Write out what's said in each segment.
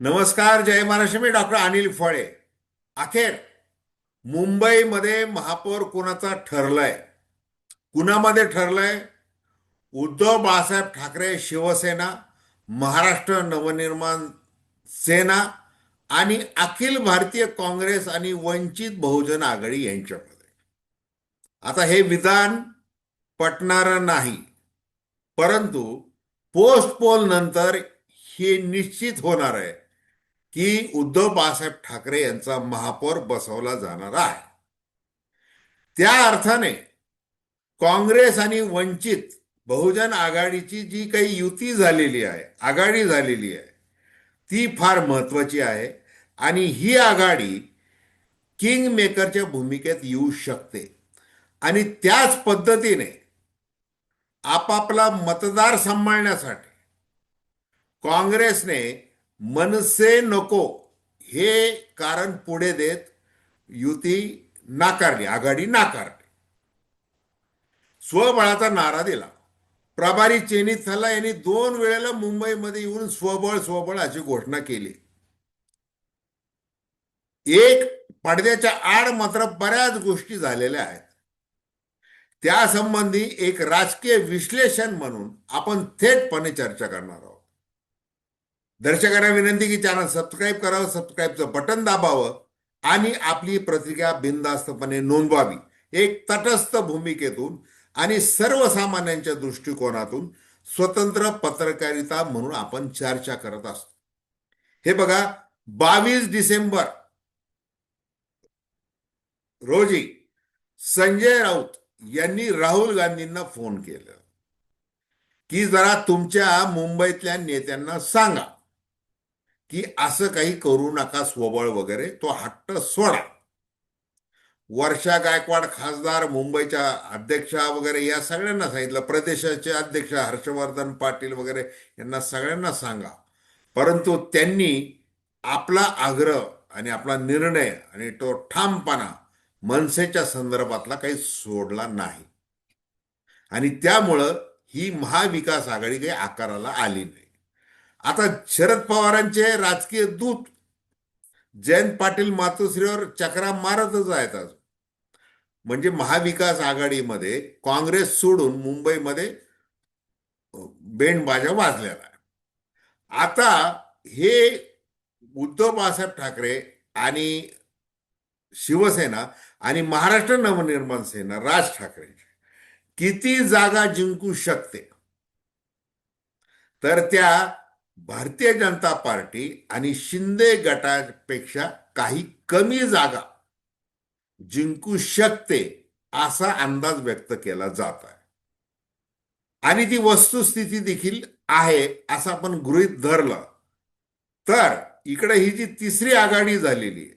नमस्कार जय महाराष्ट्र मी डॉक्टर अनिल फळे. अखेर मुंबईमध्ये महापौर कोणाचा ठरलाय? कुणामध्ये ठरलंय? उद्धव बाळासाहेब ठाकरे शिवसेना महाराष्ट्र नवनिर्माण सेना आणि अखिल भारतीय काँग्रेस आणि वंचित बहुजन आघाडी यांच्यामध्ये. आता हे विधान पटणारं नाही परंतु पोस्ट पोल नंतर हे निश्चित होणार आहे. की उद्धव बाळासाहेब ठाकरे यांचा महापौर बसवला जाणार आहे. त्या अर्थाने काँग्रेस आणि वंचित बहुजन आघाडीची जी काही युती झालेली आहे आघाडी झालेली आहे ती फार महत्वाची आहे आणि ही आघाडी किंग मेकरच्या भूमिकेत येऊ शकते. आणि त्याच पद्धतीने आपापला मतदार सांभाळण्यासाठी काँग्रेसने मनसे नको. हे कारण पुढे देत युती नाकारली आघाडी नाकारली. स्वबळाचा नारा दिला. प्रभारी चेनी थल्ला यांनी दोन वेळेला मुंबईमध्ये येऊन स्वबळ स्वबळ अशी घोषणा केली. एक पडद्याच्या आड मात्र बऱ्याच गोष्टी झालेल्या आहेत. त्यासंबंधी एक राजकीय विश्लेषण म्हणून आपण थेटपणे चर्चा करणार आहोत. दर्शकांना विनंती की चॅनल सबस्क्राईब करावं सबस्क्राईबचं बटन दाबावं आणि आपली प्रतिक्रिया बिनधास्तपणे नोंदवावी. एक तटस्थ भूमिकेतून आणि सर्वसामान्यांच्या दृष्टिकोनातून स्वतंत्र पत्रकारिता म्हणून आपण चर्चा करत असतो. हे बघा बावीस डिसेंबर रोजी संजय राऊत यांनी राहुल गांधींना फोन केलं. की जरा तुमच्या मुंबईतल्या नेत्यांना सांगा. की असं काही करू नका स्वबळ वगैरे तो हट्ट सोडा. वर्षा गायकवाड खासदार मुंबईच्या अध्यक्षा वगैरे या सगळ्यांना सांगितलं. प्रदेशाचे अध्यक्ष हर्षवर्धन पाटील वगैरे यांना सगळ्यांना सांगा. परंतु त्यांनी आपला आग्रह आणि आपला निर्णय आणि तो ठामपणा मनसेच्या संदर्भातला काही सोडला नाही. आणि त्यामुळं ही महाविकास आघाडी काही आकाराला आली नाही. आता शरद पवारांचे राजकीय दूत जयंत पाटील मातोश्रीवर चक्रा मारतच आहेत आज. म्हणजे महाविकास आघाडीमध्ये काँग्रेस सोडून मुंबईमध्ये बेंडबाजा वाजलेला आहे आता हे उद्धव बाळासाहेब ठाकरे आणि शिवसेना आणि महाराष्ट्र नवनिर्माण सेना राज ठाकरे किती जागा जिंकू शकते? तर त्या भारतीय जनता पार्टी आणि शिंदे गटापेक्षा काही कमी जागा जिंकू शकते असा अंदाज व्यक्त केला जात आहे. आणि ती वस्तुस्थिती देखील आहे असं आपण गृहित धरलं. तर इकडे ही जी तिसरी आघाडी झालेली आहे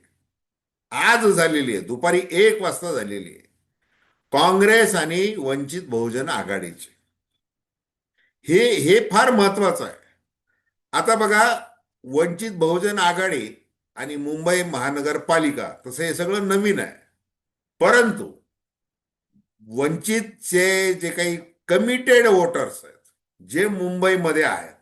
आज झालेली आहे दुपारी एक वाजता झालेली आहे काँग्रेस आणि वंचित बहुजन आघाडीची. हे हे फार महत्वाचं आहे. आता बघा वंचित बहुजन आघाडी आणि मुंबई महानगरपालिका तसं हे सगळं नवीन आहे. परंतु वंचितचे जे काही कमिटेड वोटर्स आहेत जे मुंबईमध्ये आहेत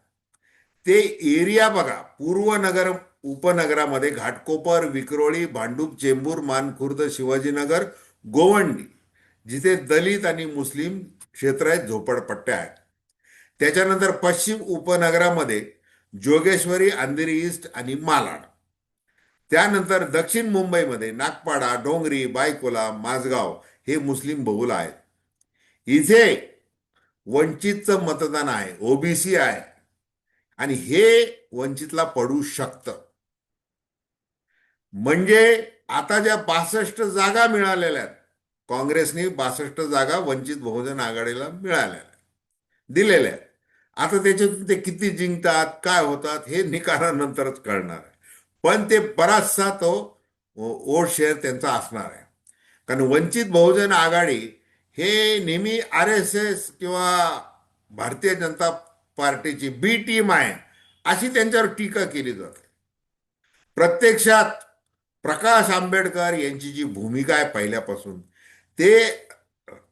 ते एरिया बघा पूर्व नगर उपनगरामध्ये घाटकोपर विक्रोळी भांडूप चेंबूर मानखुर्द शिवाजीनगर गोवंडी जिथे दलित आणि मुस्लिम क्षेत्र आहेत झोपडपट्ट्या आहेत. त्याच्यानंतर पश्चिम उपनगरामध्ये जोगेश्वरी अंधेरी ईस्ट आणि मालाड. त्यानंतर दक्षिण मुंबईमध्ये नागपाडा डोंगरी बायकोला माझगाव हे मुस्लिम बहुल आहेत. इथे वंचितचं मतदान आहे ओबीसी आहे. आणि हे वंचितला पडू शकतं. म्हणजे आता ज्या बासष्ट जागा मिळालेल्या आहेत काँग्रेसने बासष्ट जागा वंचित बहुजन आघाडीला मिळालेल्या दिलेल्या आहेत. आता त्याच्यातून ते किती जिंकतात काय होतात हे निकालानंतरच कळणार आहे. पण ते बराचसा तो ओट शेअर त्यांचा असणार आहे. कारण वंचित बहुजन आघाडी हे नेहमी आर एस एस किंवा भारतीय जनता पार्टीची बी टीम आहे अशी त्यांच्यावर टीका केली जाते. प्रत्यक्षात प्रकाश आंबेडकर यांची जी भूमिका आहे पहिल्यापासून ते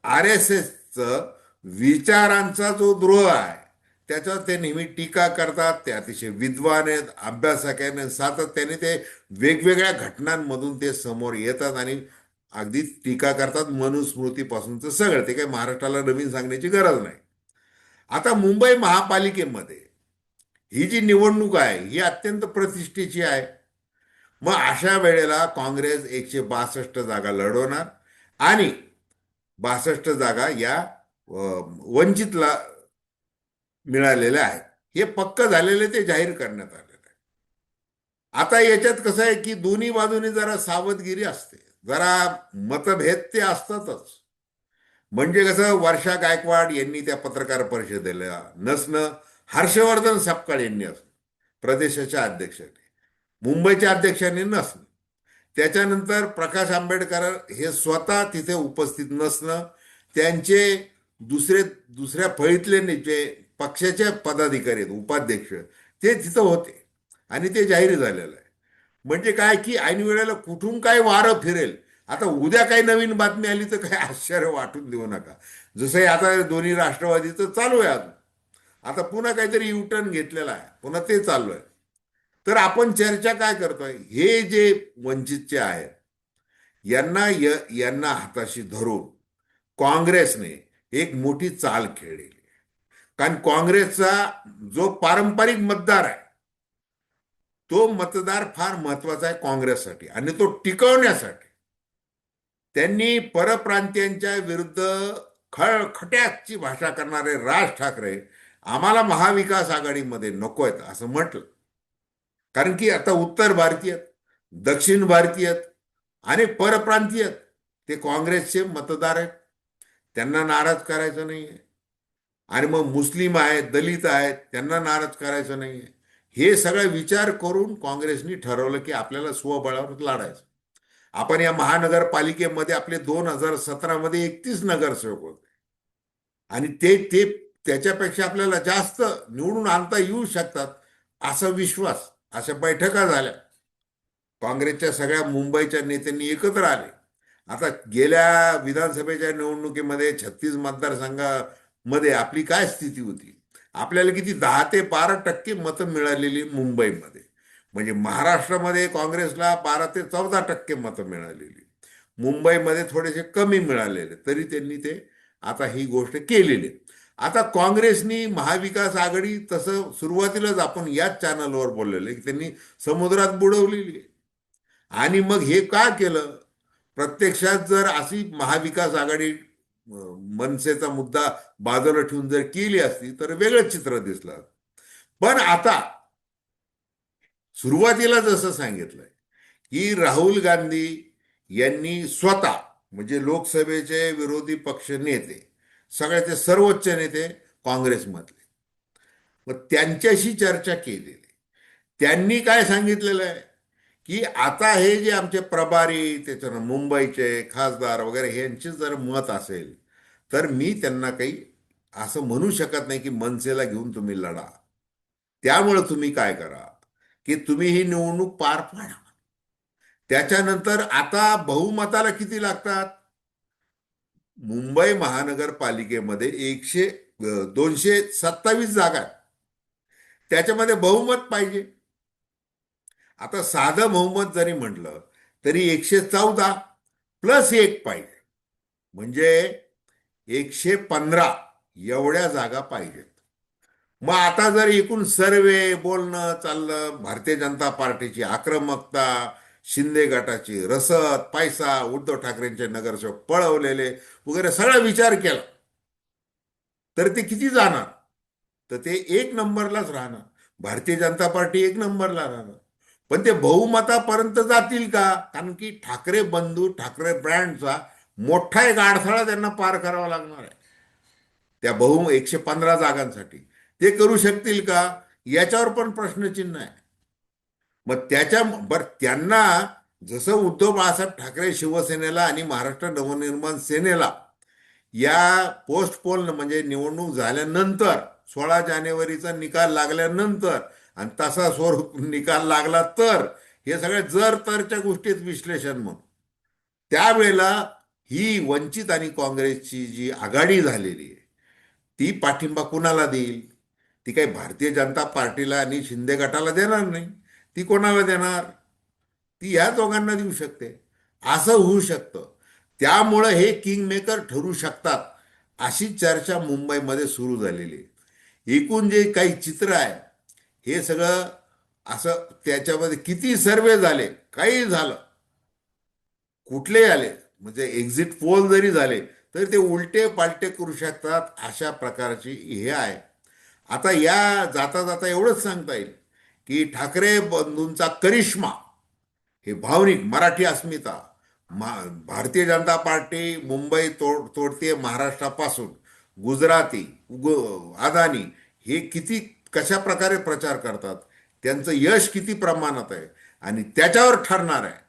आर एस एसचं विचारांचा जो द्रोह आहे त्याच्यावर ते नेहमी टीका करतात ते अतिशय विद्वान आहेत अभ्यासक आहेत सातत्याने ते वेगवेगळ्या घटनांमधून ते समोर येतात आणि अगदी टीका करतात मनुस्मृतीपासूनचं सगळं. ते काही महाराष्ट्राला नवीन सांगण्याची गरज नाही. आता मुंबई महापालिकेमध्ये ही जी निवडणूक आहे ही अत्यंत प्रतिष्ठेची आहे. मग अशा वेळेला काँग्रेस एकशे बासष्ट जागा लढवणार आणि बासष्ट जागा या वंचितला मिळालेल्या आहेत हे पक्क झालेले ते जाहीर करण्यात आलेलं आहे. आता याच्यात कसं आहे की दोन्ही बाजूनी जरा सावधगिरी असते. जरा मतभेद ते असतातच. म्हणजे कसं वर्षा गायकवाड यांनी त्या पत्रकार परिषदेला नसणं हर्षवर्धन सपकाळ यांनी असणं प्रदेशाच्या अध्यक्षाने मुंबईच्या अध्यक्षांनी नसणं. त्याच्यानंतर प्रकाश आंबेडकर हे स्वतः तिथे उपस्थित नसणं त्यांचे दुसरे दुसऱ्या फळीतले जे पक्षाचे पदाधिकारी आहेत उपाध्यक्ष. ते तिथं होते आणि ते जाहीर झालेलं आहे. म्हणजे काय की ऐन वेळेला कुठून काय वारं फिरेल? आता उद्या काही नवीन बातमी आली तर काही आश्चर्य वाटून देऊ नका. जसं आता दोन्ही राष्ट्रवादीचं चालू आहे अजून. आता पुन्हा काहीतरी युटर्न घेतलेला आहे. पुन्हा ते चालू आहे. तर आपण चर्चा काय करतोय? हे जे वंचितचे आहेत यांना य यांना हाताशी धरून काँग्रेसने एक मोठी चाल खेळेल. कारण काँग्रेसचा जो पारंपरिक मतदार आहे तो मतदार फार महत्त्वाचा आहे काँग्रेससाठी आणि तो टिकवण्यासाठी. त्यांनी परप्रांतीयांच्या विरुद्ध खळखट्याची भाषा करणारे राज ठाकरे आम्हाला महाविकास आघाडीमध्ये नको आहेत असं म्हटलं. कारण की आता उत्तर भारतीय दक्षिण भारतीय आणि परप्रांतीय ते काँग्रेसचे मतदार आहेत. त्यांना नाराज करायचं नाहीये. आणि मग मुस्लिम आहेत दलित आहेत त्यांना नाराज करायचं नाही हे सगळं विचार करून काँग्रेसनी ठरवलं की आपल्याला स्वबळावर लढायचं. आपण या महानगरपालिकेमध्ये आपले दोन हजार सतरामध्ये एकतीस नगरसेवक होते. आणि ते ते त्याच्यापेक्षा आपल्याला जास्त निवडून आणता येऊ शकतात असा विश्वास अशा बैठका झाल्या. काँग्रेसच्या सगळ्या मुंबईच्या नेत्यांनी एकत्र आले. आता गेल्या विधानसभेच्या निवडणुकीमध्ये छत्तीस मध्ये आपली काय स्थिती होती? आपल्याला किती दहा ते बारा टक्के मतं मिळालेली मुंबईमध्ये. म्हणजे महाराष्ट्रामध्ये काँग्रेसला बारा ते चौदा टक्के मतं मिळालेली. मुंबईमध्ये थोडेसे कमी मिळालेले तरी त्यांनी ते आता ही गोष्ट केलेली. आता काँग्रेसनी महाविकास आघाडी तसं सुरुवातीलाच आपण याच चॅनलवर बोललेलं आहे की त्यांनी समुद्रात बुडवलेली आणि मग हे का केलं? प्रत्यक्षात जर अशी महाविकास आघाडी मनसेचा मुद्दा बाजूला ठेवून जर केली असती तर वेगळं चित्र दिसलं पण आता सुरुवातीला जसं सांगितलंय की राहुल गांधी यांनी स्वतः म्हणजे लोकसभेचे विरोधी पक्ष नेते सगळ्याचे सर्वोच्च नेते काँग्रेसमधले. मग त्यांच्याशी चर्चा केलेली. त्यांनी काय सांगितलेलं आहे? की आता हे जे आमचे प्रभारी त्याच्यानं मुंबईचे खासदार वगैरे यांचे जर मत असेल तर मी त्यांना काही असं म्हणू शकत नाही की मनसेला घेऊन तुम्ही लढा. त्यामुळं तुम्ही काय करा? की तुम्ही ही निवडणूक पार पाडा. त्याच्यानंतर आता बहुमताला किती लागतात? मुंबई महानगरपालिकेमध्ये एकशे दोनशे सत्तावीस जागा आहेत. त्याच्यामध्ये बहुमत पाहिजे. आता साधं बहुमत जरी म्हटलं तरी एकशे चौदा प्लस एक पाहिजे म्हणजे एकशे पंधरा एवढ्या जागा पाहिजेत. मग आता जर एकूण सर्वे बोलणं चाललं भारतीय जनता पार्टीची आक्रमकता शिंदे गटाची रसद पैसा उद्धव ठाकरेंचे नगरसेवक पळवलेले वगैरे सगळा विचार केला तर ते किती जाणार? तर ते एक नंबरलाच राहणार. भारतीय जनता पार्टी एक नंबरला राहणार. पण ते बहुमतापर्यंत जातील का? कारण की ठाकरे बंधू ठाकरे ब्रँडचा मोठा एक अडथळा त्यांना पार करावा लागणार आहे. त्या बहु एकशे पंधरा जागांसाठी. ते करू शकतील का? याच्यावर पण प्रश्नचिन्ह आहे. मग त्याच्या बर त्यांना जसं उद्धव बाळासाहेब ठाकरे शिवसेनेला आणि महाराष्ट्र नवनिर्माण सेनेला या पोस्ट पोल म्हणजे निवडणूक झाल्यानंतर सोळा जानेवारीचा निकाल लागल्यानंतर आणि तसा स्वरूप निकाल लागला तर हे सगळे जर तरच्या गोष्टीत विश्लेषण म्हणून. त्यावेळेला ही वंचित आणि काँग्रेसची जी आघाडी झालेली आहे ती पाठिंबा कुणाला देईल? ती काही भारतीय जनता पार्टीला आणि शिंदे गटाला देणार नाही. ती कोणाला देणार? ती या दोघांना देऊ शकते. असं होऊ शकतं. त्यामुळं हे किंग मेकर ठरू शकतात अशी चर्चा मुंबईमध्ये सुरू झालेली आहे. एकूण जे काही चित्र आहे हे सगळं असं त्याच्यामध्ये किती सर्वे झाले काही झालं. कुठले आले म्हणजे एक्झिट पोल जरी झाले तर ते उलटे पालटे करू शकतात अशा प्रकारची हे आहे. आता या जाता जाता एवढंच सांगता येईल की ठाकरे बंधूंचा करिश्मा हे भावनिक मराठी अस्मिता मा भारतीय जनता पार्टी मुंबई तोड तोडते महाराष्ट्रापासून गुजराती गु अदानी हे किती कशा प्रकारे प्रचार करतात त्यांचं यश किती प्रमाणात आहे आणि त्याच्यावर ठरणार आहे.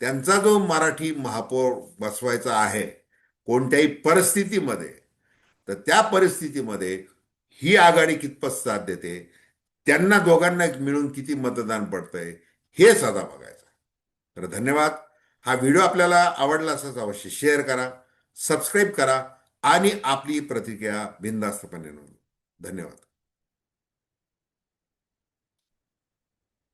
त्यांचा जो मराठी महापौर बसवायचा आहे कोणत्याही परिस्थितीमध्ये तर त्या परिस्थितीमध्ये ही आघाडी कितपत साथ देते त्यांना दोघांना मिळून किती मतदान पडतंय हे साधा बघायचं तर धन्यवाद. हा व्हिडिओ आपल्याला आवडला असाच अवश्य शेअर करा सबस्क्राईब करा आणि आपली प्रतिक्रिया बिनधास्तपणे नोंदवा. धन्यवाद.